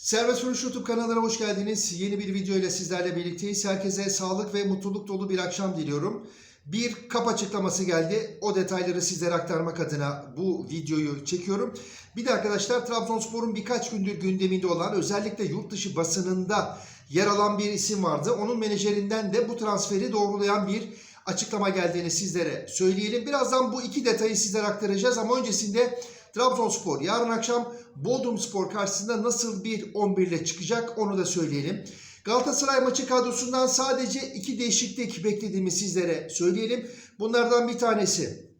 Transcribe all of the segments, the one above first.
Serbest Vuruş YouTube kanalına hoş geldiniz. Yeni bir video ile sizlerle birlikteyiz. Herkese sağlık ve mutluluk dolu bir akşam diliyorum. Bir kap açıklaması geldi. O detayları sizlere aktarmak adına bu videoyu çekiyorum. Bir de arkadaşlar Trabzonspor'un birkaç gündür gündeminde olan özellikle yurt dışı basınında yer alan bir isim vardı. Onun menajerinden de bu transferi doğrulayan bir açıklama geldiğini sizlere söyleyelim. Birazdan bu iki detayı sizlere aktaracağız ama öncesinde Trabzonspor yarın akşam Bodrumspor karşısında nasıl bir 11 ile çıkacak onu da söyleyelim. Galatasaray maçı kadrosundan sadece iki değişiklik beklediğimi sizlere söyleyelim. Bunlardan bir tanesi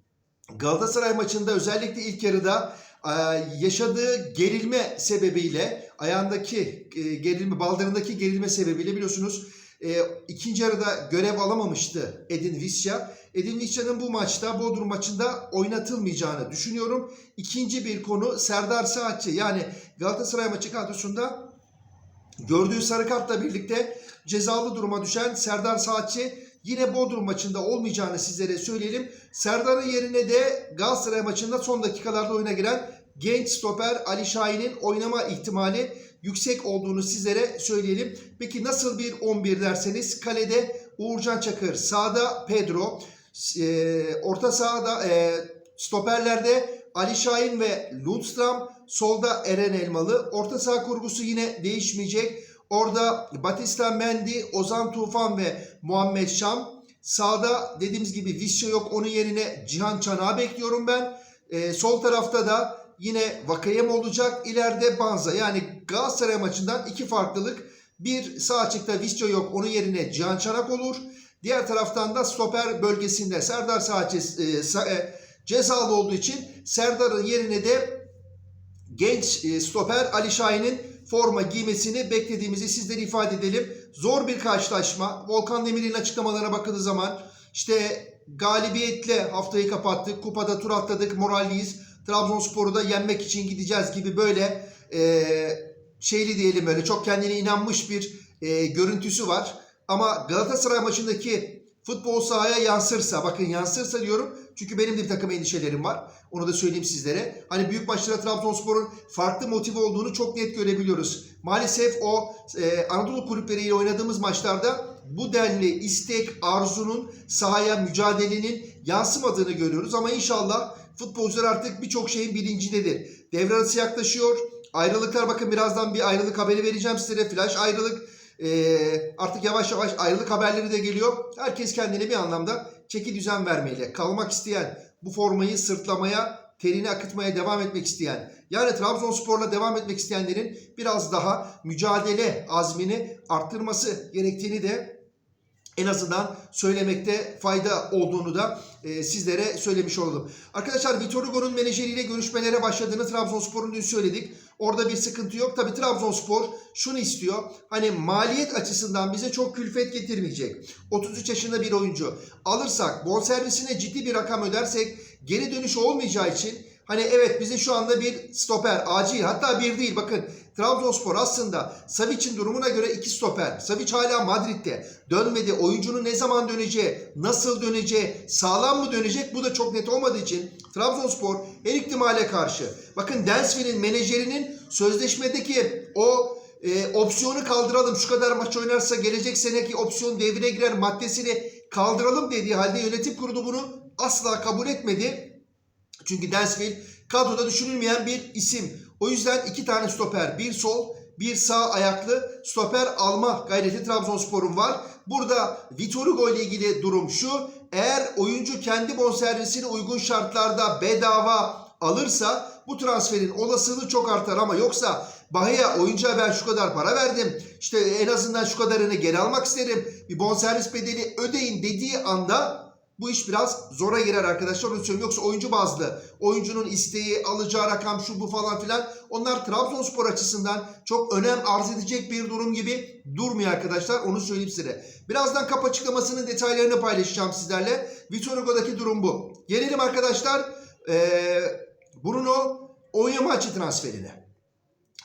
Galatasaray maçında özellikle ilk yarıda e, yaşadığı gerilme sebebiyle ayağındaki e, gerilme, baldırındaki gerilme sebebiyle biliyorsunuz e, ikinci yarıda görev alamamıştı Edin Visca. Edin Visca'nın bu maçta Bodrum maçında oynatılmayacağını düşünüyorum. İkinci bir konu Serdar Saatçi yani Galatasaray maçı kadrosunda gördüğü sarı kartla birlikte cezalı duruma düşen Serdar Saatçi yine Bodrum maçında olmayacağını sizlere söyleyelim. Serdar'ın yerine de Galatasaray maçında son dakikalarda oyuna giren genç stoper Ali Şahin'in oynama ihtimali yüksek olduğunu sizlere söyleyelim. Peki nasıl bir 11 derseniz kalede Uğurcan Çakır, sağda Pedro, e, orta sahada e, stoperlerde Ali Şahin ve Lundstram, solda Eren Elmalı. Orta saha kurgusu yine değişmeyecek. Orada Batista Mendy, Ozan Tufan ve Muhammed Şam. Sağda dediğimiz gibi Visca yok. Onun yerine Cihan Çanak'ı bekliyorum ben. E, sol tarafta da yine Vakayem olacak. İleride Banza. Yani Galatasaray maçından iki farklılık. Bir sağ açıkta Visca yok. Onun yerine Cihan Çanak olur. Diğer taraftan da stoper bölgesinde Serdar Saatçi e, sa- e, cezalı olduğu için Serdar'ın yerine de genç e, stoper Ali Şahin'in forma giymesini beklediğimizi sizlere ifade edelim. Zor bir karşılaşma. Volkan Demir'in açıklamalarına bakıldığı zaman işte galibiyetle haftayı kapattık. Kupada tur atladık. Moralliyiz. Trabzonspor'u da yenmek için gideceğiz gibi böyle e, şeyli diyelim öyle çok kendine inanmış bir e, görüntüsü var. Ama Galatasaray maçındaki futbol sahaya yansırsa, bakın yansırsa diyorum çünkü benim de bir takım endişelerim var. Onu da söyleyeyim sizlere. Hani büyük maçlara Trabzonspor'un farklı motive olduğunu çok net görebiliyoruz. Maalesef o e, Anadolu kulüpleriyle oynadığımız maçlarda bu denli istek, arzunun sahaya mücadelenin yansımadığını görüyoruz. Ama inşallah futbolcular artık birçok şeyin bilincindedir. Devre arası yaklaşıyor. Ayrılıklar bakın birazdan bir ayrılık haberi vereceğim size. Flash ayrılık. Ee, artık yavaş yavaş ayrılık haberleri de geliyor. Herkes kendine bir anlamda çeki düzen vermeyle. Kalmak isteyen, bu formayı sırtlamaya, terini akıtmaya devam etmek isteyen, yani Trabzonspor'la devam etmek isteyenlerin biraz daha mücadele azmini arttırması gerektiğini de en azından söylemekte fayda olduğunu da e, sizlere söylemiş olalım. Arkadaşlar Vitor Hugo'nun menajeriyle görüşmelere başladığını Trabzonspor'un dün söyledik. Orada bir sıkıntı yok. Tabii Trabzonspor şunu istiyor. Hani maliyet açısından bize çok külfet getirmeyecek. 33 yaşında bir oyuncu alırsak, bonservisine ciddi bir rakam ödersek geri dönüş olmayacağı için Hani evet bize şu anda bir stoper acil hatta bir değil bakın Trabzonspor aslında Savic'in durumuna göre iki stoper. Savic hala Madrid'de dönmedi. Oyuncunun ne zaman döneceği, nasıl döneceği, sağlam mı dönecek bu da çok net olmadığı için Trabzonspor her ihtimale karşı. Bakın Densville'in menajerinin sözleşmedeki o e, opsiyonu kaldıralım. Şu kadar maç oynarsa gelecek seneki opsiyon devreye girer maddesini kaldıralım dediği halde yönetim kurulu bunu asla kabul etmedi. Çünkü Densville kadroda düşünülmeyen bir isim. O yüzden iki tane stoper, bir sol, bir sağ ayaklı stoper alma gayreti Trabzonspor'un var. Burada Vitor Hugo ile ilgili durum şu. Eğer oyuncu kendi bonservisini uygun şartlarda bedava alırsa bu transferin olasılığı çok artar ama yoksa Bahia oyuncuya ben şu kadar para verdim. İşte en azından şu kadarını geri almak isterim. Bir bonservis bedeli ödeyin dediği anda bu iş biraz zora girer arkadaşlar. Onu söylüyorum. Yoksa oyuncu bazlı. Oyuncunun isteği, alacağı rakam şu bu falan filan. Onlar Trabzonspor açısından çok önem arz edecek bir durum gibi durmuyor arkadaşlar. Onu söyleyeyim size. Birazdan kap açıklamasının detaylarını paylaşacağım sizlerle. Vitor Hugo'daki durum bu. Gelelim arkadaşlar. Ee, Bruno Onyemaçı transferine.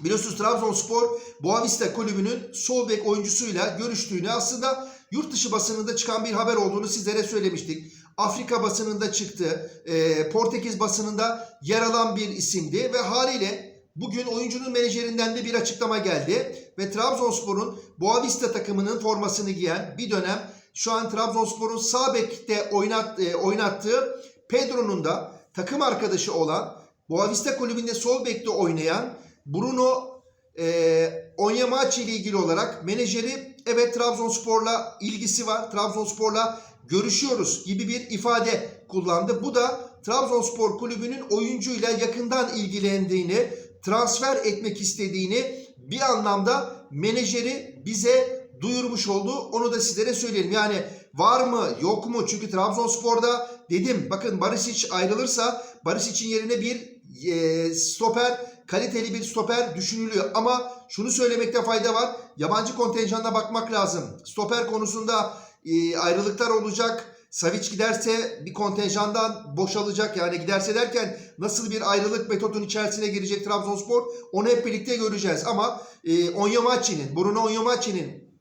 Biliyorsunuz Trabzonspor Boavista kulübünün sol bek oyuncusuyla görüştüğünü aslında yurt dışı basınında çıkan bir haber olduğunu sizlere söylemiştik. Afrika basınında çıktı. E, Portekiz basınında yer alan bir isimdi ve haliyle Bugün oyuncunun menajerinden de bir açıklama geldi ve Trabzonspor'un Boavista takımının formasını giyen bir dönem şu an Trabzonspor'un sağ bekte oynat, e, oynattığı Pedro'nun da takım arkadaşı olan Boavista kulübünde sol bekte oynayan Bruno e, Onyemachi ile ilgili olarak menajeri evet Trabzonspor'la ilgisi var. Trabzonspor'la görüşüyoruz gibi bir ifade kullandı. Bu da Trabzonspor kulübünün oyuncuyla yakından ilgilendiğini, transfer etmek istediğini bir anlamda menajeri bize duyurmuş oldu. Onu da sizlere söyleyelim. Yani var mı yok mu? Çünkü Trabzonspor'da dedim bakın Barisic ayrılırsa Barisic'in yerine bir e, stoper kaliteli bir stoper düşünülüyor. Ama şunu söylemekte fayda var. Yabancı kontenjanına bakmak lazım. Stoper konusunda e, ayrılıklar olacak. Savic giderse bir kontenjandan boşalacak. Yani giderse derken nasıl bir ayrılık metodun içerisine girecek Trabzonspor onu hep birlikte göreceğiz. Ama e, Onyemachi'nin, Bruno Onyemachi'nin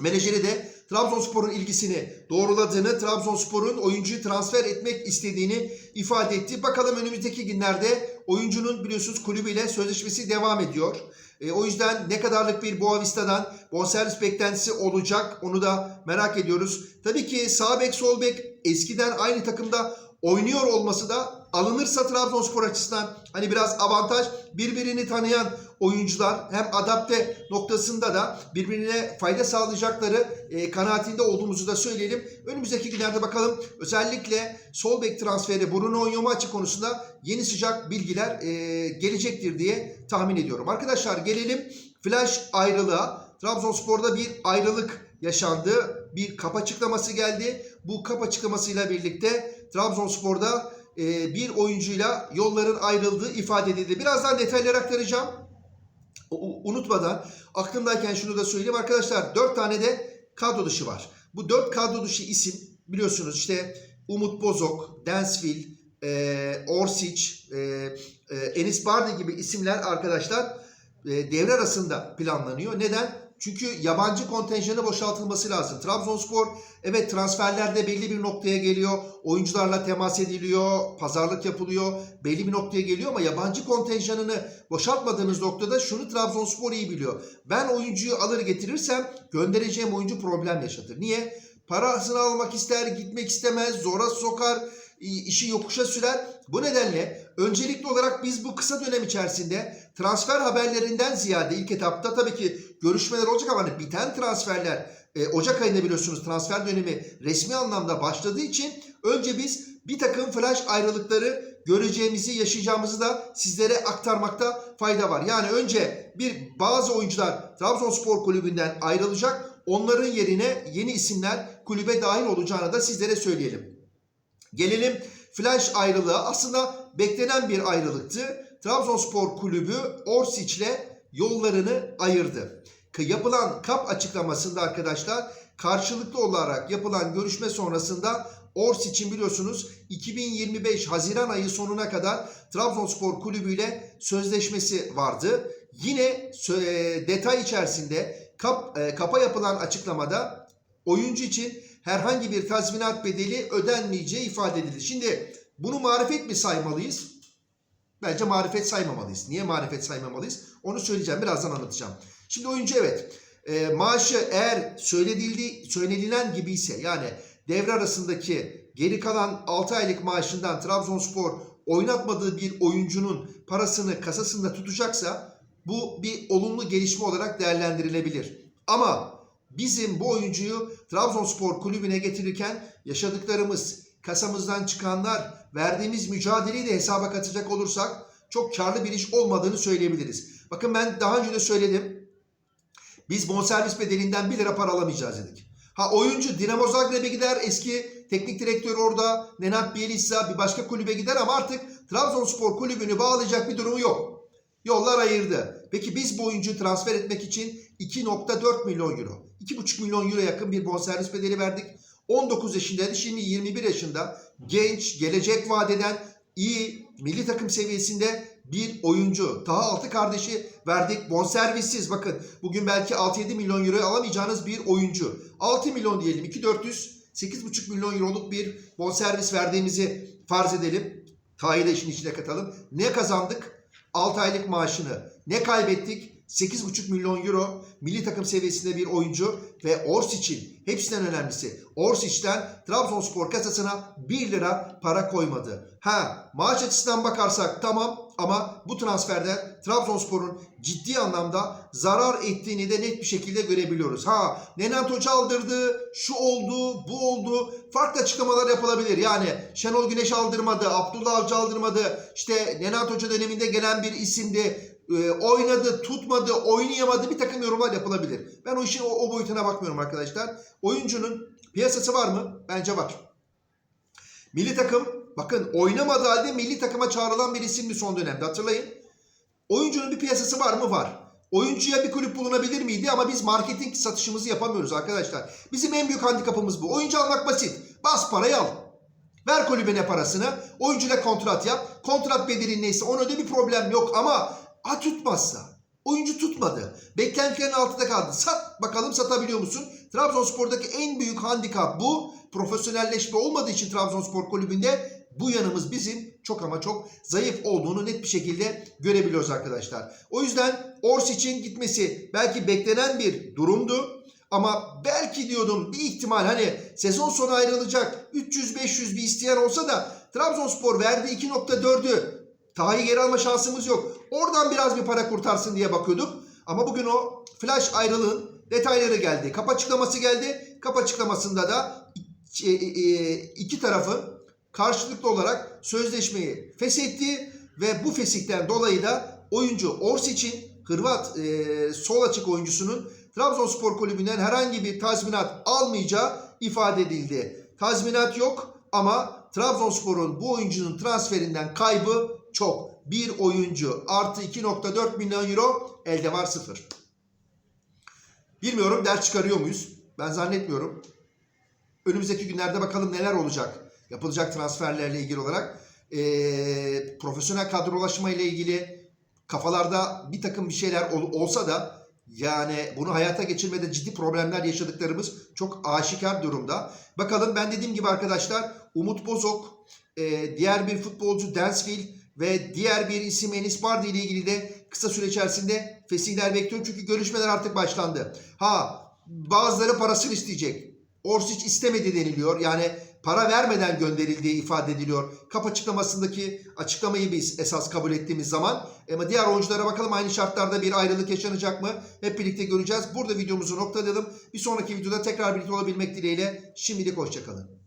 menajeri de Trabzonspor'un ilgisini doğruladığını, Trabzonspor'un oyuncuyu transfer etmek istediğini ifade etti. Bakalım önümüzdeki günlerde oyuncunun biliyorsunuz kulübüyle sözleşmesi devam ediyor. E, o yüzden ne kadarlık bir Boavista'dan bonservis beklentisi olacak onu da merak ediyoruz. Tabii ki sağ bek sol bek eskiden aynı takımda oynuyor olması da alınırsa Trabzonspor açısından hani biraz avantaj birbirini tanıyan oyuncular hem adapte noktasında da birbirine fayda sağlayacakları e, kanaatinde olduğumuzu da söyleyelim. Önümüzdeki günlerde bakalım özellikle sol bek transferi Bruno Onyemachi konusunda yeni sıcak bilgiler e, gelecektir diye tahmin ediyorum. Arkadaşlar gelelim flash ayrılığa. Trabzonspor'da bir ayrılık yaşandı. Bir kap açıklaması geldi. Bu kap açıklamasıyla birlikte Trabzonspor'da e, bir oyuncuyla yolların ayrıldığı ifade edildi. Birazdan detayları aktaracağım. U- unutmadan aklımdayken şunu da söyleyeyim arkadaşlar. 4 tane de kadro dışı var. Bu 4 kadro dışı isim biliyorsunuz işte Umut Bozok, Densville, e, Orsic, e, Enis Bardi gibi isimler arkadaşlar devre arasında planlanıyor. Neden? Çünkü yabancı kontenjanı boşaltılması lazım. Trabzonspor evet transferlerde belli bir noktaya geliyor. Oyuncularla temas ediliyor, pazarlık yapılıyor. Belli bir noktaya geliyor ama yabancı kontenjanını boşaltmadığınız noktada şunu Trabzonspor iyi biliyor. Ben oyuncuyu alır getirirsem göndereceğim oyuncu problem yaşatır. Niye? Parasını almak ister, gitmek istemez, zora sokar, işi yokuşa sürer. Bu nedenle öncelikli olarak biz bu kısa dönem içerisinde transfer haberlerinden ziyade ilk etapta tabii ki görüşmeler olacak ama hani biten transferler e, Ocak ayında biliyorsunuz transfer dönemi resmi anlamda başladığı için önce biz bir takım flash ayrılıkları göreceğimizi, yaşayacağımızı da sizlere aktarmakta fayda var. Yani önce bir bazı oyuncular Trabzonspor kulübünden ayrılacak. Onların yerine yeni isimler kulübe dahil olacağını da sizlere söyleyelim. Gelelim flash ayrılığı aslında beklenen bir ayrılıktı. Trabzonspor kulübü Orsic ile yollarını ayırdı. Yapılan kap açıklamasında arkadaşlar karşılıklı olarak yapılan görüşme sonrasında Orsic'in biliyorsunuz 2025 Haziran ayı sonuna kadar Trabzonspor kulübüyle sözleşmesi vardı. Yine detay içerisinde kap, e, kapa yapılan açıklamada oyuncu için herhangi bir tazminat bedeli ödenmeyeceği ifade edildi. Şimdi bunu marifet mi saymalıyız? Bence marifet saymamalıyız. Niye marifet saymamalıyız? Onu söyleyeceğim. Birazdan anlatacağım. Şimdi oyuncu evet e, maaşı eğer söyledildi, söylenilen gibi ise yani devre arasındaki geri kalan 6 aylık maaşından Trabzonspor oynatmadığı bir oyuncunun parasını kasasında tutacaksa bu bir olumlu gelişme olarak değerlendirilebilir. Ama bizim bu oyuncuyu Trabzonspor kulübüne getirirken yaşadıklarımız, kasamızdan çıkanlar, verdiğimiz mücadeleyi de hesaba katacak olursak çok karlı bir iş olmadığını söyleyebiliriz. Bakın ben daha önce de söyledim. Biz bonservis bedelinden 1 lira para alamayacağız dedik. Ha oyuncu Dinamo Zagreb'e gider eski teknik direktör orada Nenad Bielitsa bir başka kulübe gider ama artık Trabzonspor kulübünü bağlayacak bir durumu yok. Yollar ayırdı. Peki biz bu oyuncuyu transfer etmek için 2.4 milyon euro, 2.5 milyon euro yakın bir bonservis bedeli verdik. 19 yaşındaydı şimdi 21 yaşında genç, gelecek vadeden iyi milli takım seviyesinde bir oyuncu. Daha altı kardeşi verdik bonservissiz. Bakın bugün belki 6-7 milyon euro alamayacağınız bir oyuncu. 6 milyon diyelim 2400 8,5 milyon euroluk bir bonservis verdiğimizi farz edelim. Tahili işin içine katalım. Ne kazandık? 6 aylık maaşını. Ne kaybettik? 8,5 milyon euro milli takım seviyesinde bir oyuncu ve Orsic'in hepsinden önemlisi Orsic'ten Trabzonspor kasasına 1 lira para koymadı. Ha maaş açısından bakarsak tamam ama bu transferden Trabzonspor'un ciddi anlamda zarar ettiğini de net bir şekilde görebiliyoruz. Ha Nenant çaldırdı, şu oldu, bu oldu. Farklı açıklamalar yapılabilir. Yani Şenol Güneş aldırmadı, Abdullah Avcı aldırmadı. İşte Nenant Hoca döneminde gelen bir isimdi. Ee, oynadı, tutmadı, oynayamadı bir takım yorumlar yapılabilir. Ben o işin o, o boyutuna bakmıyorum arkadaşlar. Oyuncunun piyasası var mı? Bence var. Milli takım bakın oynamadığı halde milli takıma çağrılan bir isimdi son dönemde hatırlayın. Oyuncunun bir piyasası var mı? Var. Oyuncuya bir kulüp bulunabilir miydi ama biz marketing satışımızı yapamıyoruz arkadaşlar. Bizim en büyük handikapımız bu. Oyuncu almak basit. Bas parayı al. Ver kulübüne parasını. Oyuncuyla kontrat yap. Kontrat bedelin neyse ona öde bir problem yok ama ha tutmazsa. Oyuncu tutmadı. Beklentilerin altında kaldı. Sat bakalım satabiliyor musun? Trabzonspor'daki en büyük handikap bu. Profesyonelleşme olmadığı için Trabzonspor kulübünde bu yanımız bizim çok ama çok zayıf olduğunu net bir şekilde görebiliyoruz arkadaşlar. O yüzden Orsic'in gitmesi belki beklenen bir durumdu. Ama belki diyordum bir ihtimal hani sezon sonu ayrılacak 300-500 bir isteyen olsa da Trabzonspor verdiği 2.4'ü Taha'yı geri alma şansımız yok. Oradan biraz bir para kurtarsın diye bakıyorduk. Ama bugün o flash ayrılığın detayları geldi. Kap açıklaması geldi. Kap açıklamasında da e, iki tarafın karşılıklı olarak sözleşmeyi feshetti ve bu feshikten dolayı da oyuncu Orsic'in Hırvat e, sol açık oyuncusunun Trabzonspor kulübünden herhangi bir tazminat almayacağı ifade edildi. Tazminat yok ama Trabzonspor'un bu oyuncunun transferinden kaybı çok. Bir oyuncu artı 2.4 milyon euro elde var sıfır. Bilmiyorum ders çıkarıyor muyuz? Ben zannetmiyorum. Önümüzdeki günlerde bakalım neler olacak. Yapılacak transferlerle ilgili olarak. Ee, profesyonel kadrolaşma ile ilgili kafalarda bir takım bir şeyler ol, olsa da yani bunu hayata geçirmede ciddi problemler yaşadıklarımız çok aşikar durumda. Bakalım ben dediğim gibi arkadaşlar Umut Bozok, e, diğer bir futbolcu Dansville ve diğer bir isim Enis Bardi ile ilgili de kısa süre içerisinde fesihler bekliyorum. Çünkü görüşmeler artık başlandı. Ha bazıları parasını isteyecek. Orsic istemedi deniliyor. Yani para vermeden gönderildiği ifade ediliyor. Kap açıklamasındaki açıklamayı biz esas kabul ettiğimiz zaman. Ama diğer oyunculara bakalım aynı şartlarda bir ayrılık yaşanacak mı? Hep birlikte göreceğiz. Burada videomuzu noktalayalım. Bir sonraki videoda tekrar birlikte olabilmek dileğiyle. Şimdilik hoşçakalın.